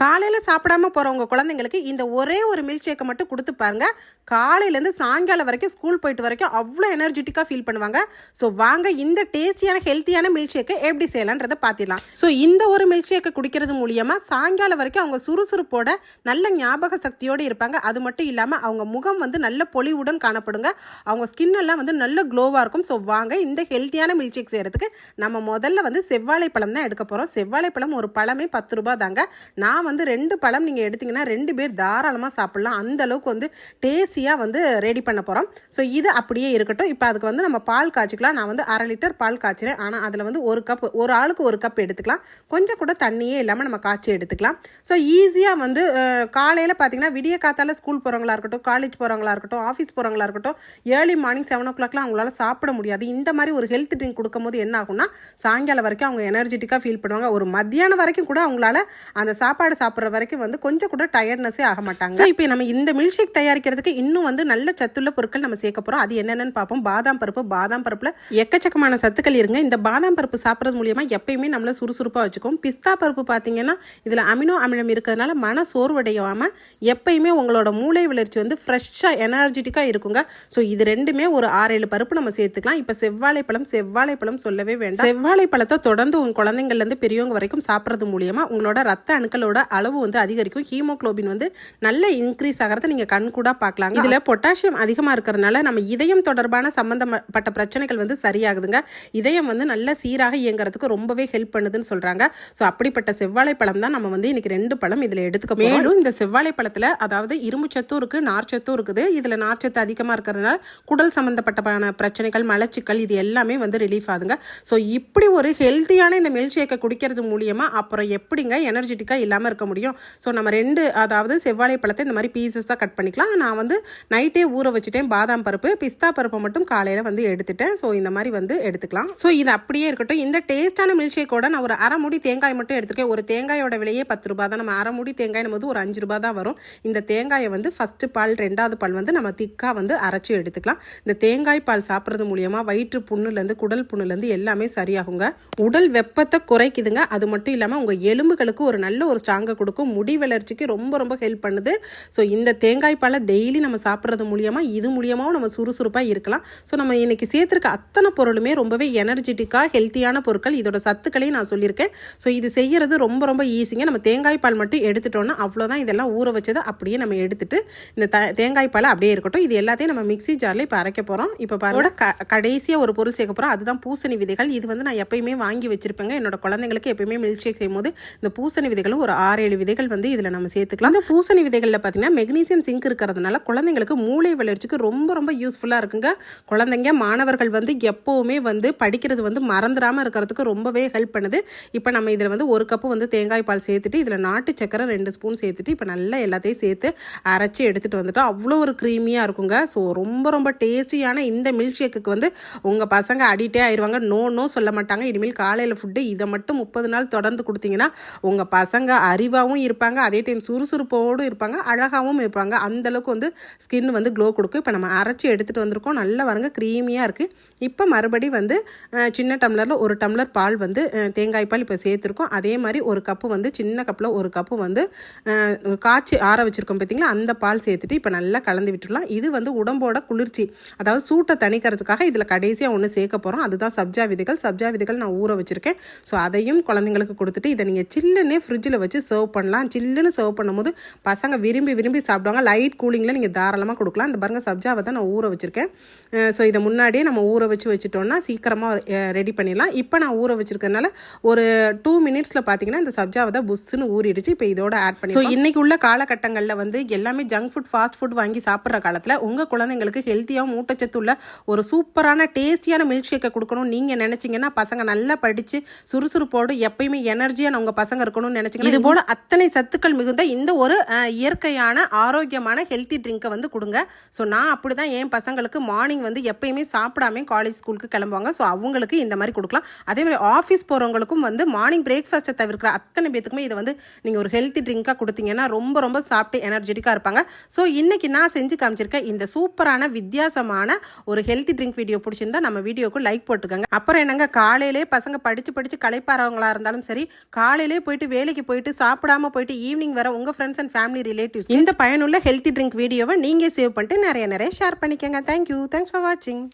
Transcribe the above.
காலையில் சாப்பிடாம போகிறவங்க குழந்தைங்களுக்கு இந்த ஒரே ஒரு மில்க் ஷேக்கை மட்டும் கொடுத்து பாருங்க. காலையிலேருந்து சாயங்காலம் வரைக்கும் ஸ்கூல் போயிட்டு வரைக்கும் அவ்வளோ எனர்ஜெட்டிக்காக ஃபீல் பண்ணுவாங்க. ஸோ வாங்க இந்த டேஸ்டியான ஹெல்த்தியான மில்க் ஷேக்கை எப்படி செய்யலான்றதை பார்த்திடலாம். ஸோ இந்த ஒரு மில்க் ஷேக்கை குடிக்கிறது மூலியமாக சாயங்காலம் வரைக்கும் அவங்க சுறுசுறுப்போட நல்ல ஞாபக சக்தியோடு இருப்பாங்க. அது மட்டும் இல்லாமல் அவங்க முகம் வந்து நல்ல பொலிவுடன் காணப்படுங்க. அவங்க ஸ்கின் எல்லாம் வந்து நல்ல க்ளோவாக இருக்கும். ஸோ வாங்க இந்த ஹெல்த்தியான மில்க் ஷேக் செய்கிறதுக்கு நம்ம முதல்ல வந்து செவ்வாழை பழம் தான் எடுக்க போகிறோம் செவ்வாழை பழம் ஒரு பழமே பத்து ரூபா தாங்க. நான் வந்து ரெண்டு பழம் நீங்கள் எடுத்தீங்கன்னா ரெண்டு பேர் தாராளமாக சாப்பிட்லாம். அந்த அளவுக்கு வந்து டேஸ்டியாக வந்து ரெடி பண்ண போகிறோம் ஸோ இது அப்படியே இருக்கட்டும். இப்போ அதுக்கு வந்து நம்ம பால் காய்ச்சிக்கலாம். நான் வந்து அரை லிட்டர் பால் காய்ச்சிறேன் ஆனால் அதில் வந்து ஒரு கப் ஒரு ஆளுக்கு ஒரு கப் எடுத்துக்கலாம். கொஞ்சம் கூட தண்ணியே இல்லாமல் நம்ம காய்ச்சி எடுத்துக்கலாம். ஸோ ஈஸியாக வந்து காலையில் பார்த்தீங்கன்னா விடிய காத்தால ஸ்கூல் போகிறவங்களா இருக்கட்டும் காலேஜ் போகிறவங்களா இருக்கட்டும் ஆஃபீஸ் போகிறவங்களா இருக்கட்டும் ஏர்லி மார்னிங் செவன் ஓ கிளாக்லாம் அவங்களால சாப்பிட முடியாது. இந்த மாதிரி ஒரு ஹெல்த் ட்ரிங்க் கொடுக்கும்போது என்ன ஆகும்னா சாயங்காலம் வரைக்கும் அவங்க எனர்ஜெட்டிக்காக ஃபீல் பண்ணுவாங்க. ஒரு மத்தியானம் வரைக்கும் கூட அவங்களால அந்த சாப்பாடு சாப்பிட்ற வரைக்கும் வந்து கொஞ்சம் கூட டயர்ட்னஸே ஆக மாட்டாங்க. ஸோ இப்போ நம்ம இந்த மில்க் ஷேக் தயாரிக்கிறதுக்கு இன்னும் வந்து நல்ல சத்துள்ள பொருட்கள் நம்ம சேர்க்க போகிறோம் அது என்னென்னு பார்ப்போம். பாதாம் பருப்பு பாதாம் பருப்பில் எக்கச்சக்கமான சத்துக்கள் இருங்க. இந்த பாதாம் பருப்பு சாப்பிட்றது மூலியமாக எப்பயுமே நம்மளை சுறுசுறுப்பாக வச்சுக்கும். பிஸ்தா பருப்பு பார்த்தீங்கன்னா இதில் அமினோ அமிலம் இருக்கிறதுனால மன சோர்வடையாமல் எப்பயுமே உங்களோட மூளை வளர்ச்சி வந்து ஃப்ரெஷ்ஷாக எனர்ஜெட்டிக்காக இருக்குங்க. ஸோ இது ரெண்டுமே ஒரு ஆறேழு பருப்பு நம்ம சேர்த்துக்கலாம். இப்போ செவ்வாழைப்பழம் செவ்வாழைப்பழம் சொல்லவே வேண்டாம். செவ்வாழைப்பழத்தை தொடர்ந்து உங்கள் குழந்தைங்கள்லேருந்து பெரியவங்க வரைக்கும் சாப்பிட்றது மூலியமாக உங்களோட ரத்த அணுக்களோட அளவு வந்து அதிகரிக்கும். ஹீமோக்ளோபின் வந்து நல்ல இன்க்ரீஸ் ஆகிறத நீங்கள் கண் கூட பார்க்கலாங்க. இதில் பொட்டாசியம் அதிகமாக இருக்கிறதுனால நம்ம இதயம் தொடர்பான சம்மந்தப்பட்ட பிரச்சனைகள் வந்து சரியாகுதுங்க. இதயம் வந்து நல்ல சீராக இயங்குறதுக்கு ரொம்பவே ஹெல்ப் பண்ணுதுன்னு சொல்கிறாங்க ஸோ அப்படிப்பட்ட செவ்வாழைப்பழம் தான் நம்ம வந்து இன்னைக்கு ரெண்டு பழம் இதில் எடுத்துக்க மேலும் இந்த செவ்வாழைப்பழத்தில் அதாவது இரும்பு சத்தும் இருக்குது நார்ச்சத்தும் இருக்குது. இதில் நார்ச்சத்து அதிகமாக இருக்கிறதுனால குடல் சம்மந்தப்பட்ட பிரச்சனைகள் மலச்சிக்கல் இது எல்லாமே வந்து ரிலீஃப் ஆகுதுங்க. ஸோ இப்படி ஒரு ஹெல்த்தியான இந்த மில்க் ஷேக்கை குடிக்கிறது மூலியமாக அப்புறம் எப்படிங்க எனர்ஜெட்டிக்காக இல்லாமல் இருக்க முடியும். ஸோ நம்ம ரெண்டு அதாவது செவ்வாழை பழத்தை இந்த மாதிரி பீசஸ் தான் கட் பண்ணிக்கலாம். நான் வந்து நைட்டே ஊற வச்சுட்டேன் பாதாம் பருப்பு. பிஸ்தா பருப்பை மட்டும் காலையில் வந்து எடுத்துட்டேன். ஸோ இந்த மாதிரி வந்து எடுத்துக்கலாம். ஸோ இது அப்படியே இருக்கட்டும். இந்த டேஸ்ட்டான மில்க் ஷேக்கோட நான் ஒரு அரை மூடி தேங்காய் மட்டும் எடுத்துருக்கேன். ஒரு தேங்காயோட விலையே பத்து ரூபா தான். நம்ம அரை மூடி தேங்காய் போது ஒரு அஞ்சு ரூபா தான் வரும். இந்த தேங்காயை வந்து ஃபஸ்ட்டு பால் ரெண்டாவது பால் வந்து நம்ம திக்காக வந்து அரைச்சி எடுத்துக்கலாம். இந்த தேங்காய் பால் சாப்பிட்றது மூலியமாக வயிற்று புண்ணுலேருந்து குடல் புண்ணுலேருந்து எல்லாமே சரியாகுங்க. உடல் வெப்பத்தை குறைக்குதுங்க. அது மட்டும் இல்லாமல் உங்கள் எலும்புகளுக்கு ஒரு நல்ல ஒரு ஸ்ட்ராங் தாங்க கொடுக்கும். முடி வளர்ச்சிக்கு ரொம்ப ரொம்ப ஹெல்ப் பண்ணுது. ஸோ இந்த தேங்காய் பாலை டெய்லி நம்ம சாப்பிட்றது மூலியமாக இது மூலியமாகவும் நம்ம சுறுசுறுப்பாக இருக்கலாம். ஸோ நம்ம இன்னைக்கு சேர்த்துருக்க அத்தனை பொருளுமே ரொம்பவே எனர்ஜெட்டிக்காக ஹெல்த்தியான பொருட்கள். இதோட சத்துக்களையும் நான் சொல்லியிருக்கேன். ஸோ இது செய்யறது ரொம்ப ரொம்ப ஈஸிங்க நம்ம தேங்காய் பால் மட்டும் எடுத்துட்டோம்னா அவ்வளோதான் இதெல்லாம் ஊற வச்சதை அப்படியே நம்ம எடுத்துட்டு இந்த த தேங்காய் பால் அப்படியே இருக்கட்டும். இது எல்லாத்தையும் நம்ம மிக்ஸி ஜாரில் இப்போ அரைக்க போகிறோம் இப்போ பாருங்க. க கடைசியாக ஒரு பொருள் சேர்க்க போகிறோம் அதுதான் பூசணி விதைகள். இது வந்து நான் எப்பயுமே வாங்கி வச்சிருப்பேங்க. என்னோட குழந்தைங்களுக்கு எப்பயுமே மில்க் ஷேக் செய்யும்போது இந்த பூசணி விதைகளும் ஒரு ஆறு ஏழு விதைகள் வந்து இதில் நம்ம சேர்த்துக்கலாம். அந்த பூசணி விதைகளில் பார்த்தீங்கன்னா மெக்னீசியம் சிங்க் இருக்கிறதுனால குழந்தைங்களுக்கு மூளை வளர்ச்சிக்கு ரொம்ப ரொம்ப யூஸ்ஃபுல்லாக இருக்குங்க. குழந்தைங்க மாணவர்கள் வந்து எப்போவுமே வந்து படிக்கிறது வந்து மறந்துடாமல் இருக்கிறதுக்கு ரொம்பவே ஹெல்ப் பண்ணுது. இப்போ நம்ம இதில் வந்து ஒரு கப்பு வந்து தேங்காய் பால் சேர்த்துட்டு இதில் நாட்டு சக்கரை ரெண்டு ஸ்பூன் சேர்த்துட்டு இப்போ நல்லா எல்லாத்தையும் சேர்த்து அரைச்சி எடுத்துகிட்டு வந்துட்டோம் அவ்வளோ ஒரு க்ரீமியாக இருக்குங்க. ஸோ ரொம்ப ரொம்ப டேஸ்டியான இந்த மில்க் ஷேக்குக்கு வந்து உங்கள் பசங்க அடிக்டே ஆயிடுவாங்க நோ நோ சொல்ல மாட்டாங்க. இனிமேல் காலையில் ஃபுட்டு இதை மட்டும் முப்பது நாள் தொடர்ந்து கொடுத்தீங்கன்னா உங்கள் பசங்க அறிவாகவும் இருப்பாங்க அதே டைம் சுறுசுறுப்போடும் இருப்பாங்க அழகாகவும் இருப்பாங்க. அந்த அளவுக்கு வந்து ஸ்கின் வந்து க்ளோ கொடுக்கும். இப்போ நம்ம அரைச்சி எடுத்துகிட்டு வந்திருக்கோம். நல்லா வரங்க க்ரீமியாக இருக்குது இப்போ மறுபடி வந்து சின்ன டம்ளரில் ஒரு டம்ளர் பால் வந்து தேங்காய் பால் இப்போ சேர்த்துருக்கோம். அதே மாதிரி ஒரு கப்பு வந்து சின்ன கப்பில் ஒரு கப்பு வந்து காய்ச்சி ஆற வச்சுருக்கோம் பார்த்திங்களா அந்த பால் சேர்த்துட்டு இப்போ நல்லா கலந்து விட்டுடலாம். இது வந்து உடம்போட குளிர்ச்சி அதாவது சூட்டை தணிக்கிறதுக்காக இதில் கடைசியாக ஒன்று சேர்க்க போகிறோம் அதுதான் சப்ஜா விதைகள். சப்ஜா விதைகள் நான் ஊற வச்சுருக்கேன். ஸோ அதையும் குழந்தைங்களுக்கு கொடுத்துட்டு இதை நீங்கள் சில்லுன்னே ஃப்ரிட்ஜில் வச்சு சர்வ் பண்ணலாம். சில்லுன்னு சர்வ் பண்ணும்போது பசங்க விரும்பி விரும்பி சாப்பிடுவாங்க. லைட் கூலிங்கில் நீங்கள் தாராளமாக கொடுக்கலாம். இந்த பாருங்க சப்ஜாவை தான் நான் ஊற வச்சுருக்கேன். ஸோ இதை முன்னாடியே நம்ம ஊற வச்சு வச்சுட்டோம்னா சீக்கிரமாக ரெடி பண்ணிடலாம். இப்போ நான் ஊற வச்சிருக்கறனால ஒரு டூ மினிட்ஸில் பார்த்தீங்கன்னா இந்த சப்ஜாவை தான் புஷ்ஷுன்னு ஊறிடுச்சு. இப்போ இதோட ஆட் பண்ணி ஸோ இன்னைக்கு உள்ள காலகட்டங்களில் வந்து எல்லாமே ஜங்க் ஃபுட் ஃபாஸ்ட் ஃபுட் வாங்கி சாப்பிட்ற காலத்தில் உங்கள் குழந்தைங்களுக்கு ஹெல்த்தியாகவும் ஊட்டச்சத்து உள்ள ஒரு சூப்பரான டேஸ்டியான மில்க் ஷேக்கை கொடுக்கணும் நீங்கள் நினச்சிங்கன்னா பசங்க நல்லா படித்து சுறுசுறுப்போடு எப்பயுமே எனர்ஜியாக உங்கள் பசங்க இருக்கணும்னு நினச்சிங்கன்னா இது போல அத்தனை சத்துக்கள் மிகுந்த இந்த ஒரு இயற்கையான ஆரோக்கியமான ஹெல்த்தி ட்ரிங்க்கை வந்து கொடுங்க. ஸோ நான் அப்படி தான் என் பசங்களுக்கு மார்னிங் வந்து எப்பயுமே சாப்பிடாமே காலேஜ் ஸ்கூலுக்கு கிளம்புவாங்க. ஸோ அவங்களுக்கு இந்த மாதிரி கொடுக்கலாம். அதே மாதிரி ஆஃபீஸ் போகிறவங்களுக்கும் வந்து மார்னிங் பிரேக்ஃபாஸ்ட்டை தவிர்க்கிற அத்தனை பேத்துக்குமே இதை வந்து நீங்கள் ஒரு ஹெல்த்தி ட்ரிங்காக கொடுத்தீங்கன்னா ரொம்ப ரொம்ப சாப்பிட்டு எனர்ஜெட்டிக்காக இருப்பாங்க. ஸோ இன்றைக்கி நான் செஞ்சு காமிச்சிருக்கேன் இந்த சூப்பரான வித்தியாசமான ஒரு ஹெல்த்தி ட்ரிங்க் வீடியோ பிடிச்சிருந்தா நம்ம வீடியோக்கு லைக் போட்டுக்கோங்க. அப்புறம் என்னங்க காலையிலே பசங்க படித்து படித்து களைப்பாறவங்களா இருந்தாலும் சரி காலையிலே போயிட்டு வேலைக்கு போயிட்டு சாப்பிடாம போயிட்டு ஈவினிங் வர உங்கள் ஃப்ரெண்ட்ஸ் அண்ட் ஃபேமிலி ரிலேட்டிவ்ஸ் இந்த பயனுள்ள ஹெல்த்தி ட்ரிங்க் வீடியோவை நீங்கள் சேவ் பண்ணிட்டு நிறைய நிறைய ஷேர் பண்ணிக்கோங்க. தேங்க்யூ தேங்க்ஸ் ஃபார் வாட்சிங்